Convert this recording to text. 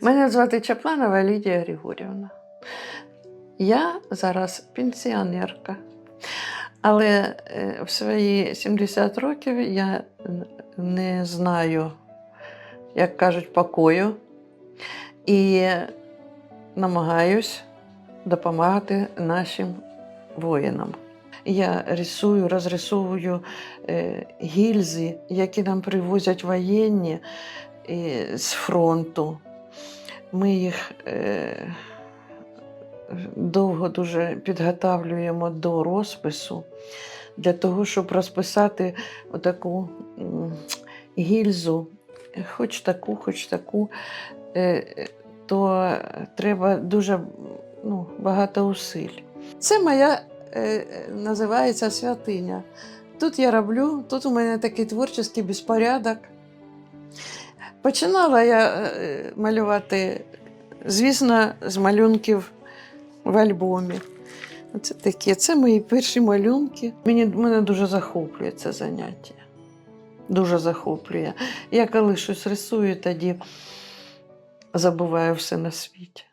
Мене звати Чапланова Лідія Григорівна. Я зараз пенсіонерка, але е, в свої 70 років я не знаю, як кажуть, покою і намагаюсь допомагати нашим воїнам. Я рисую, розрисовую е, гільзи, які нам привозять воєнні е, з фронту. Ми їх е, довго дуже підготавлюємо до розпису для того, щоб розписати отаку гільзу, хоч таку, хоч таку, е, то треба дуже ну, багато усиль. Це моя е, називається святиня. Тут я роблю, тут у мене такий творчий безпорядок. Починала я е, малювати, звісно, з малюнків в альбомі. Це такі, це мої перші малюнки. Мені, мене дуже захоплює це заняття. Дуже захоплює. Я коли щось рисую, тоді забуваю все на світі.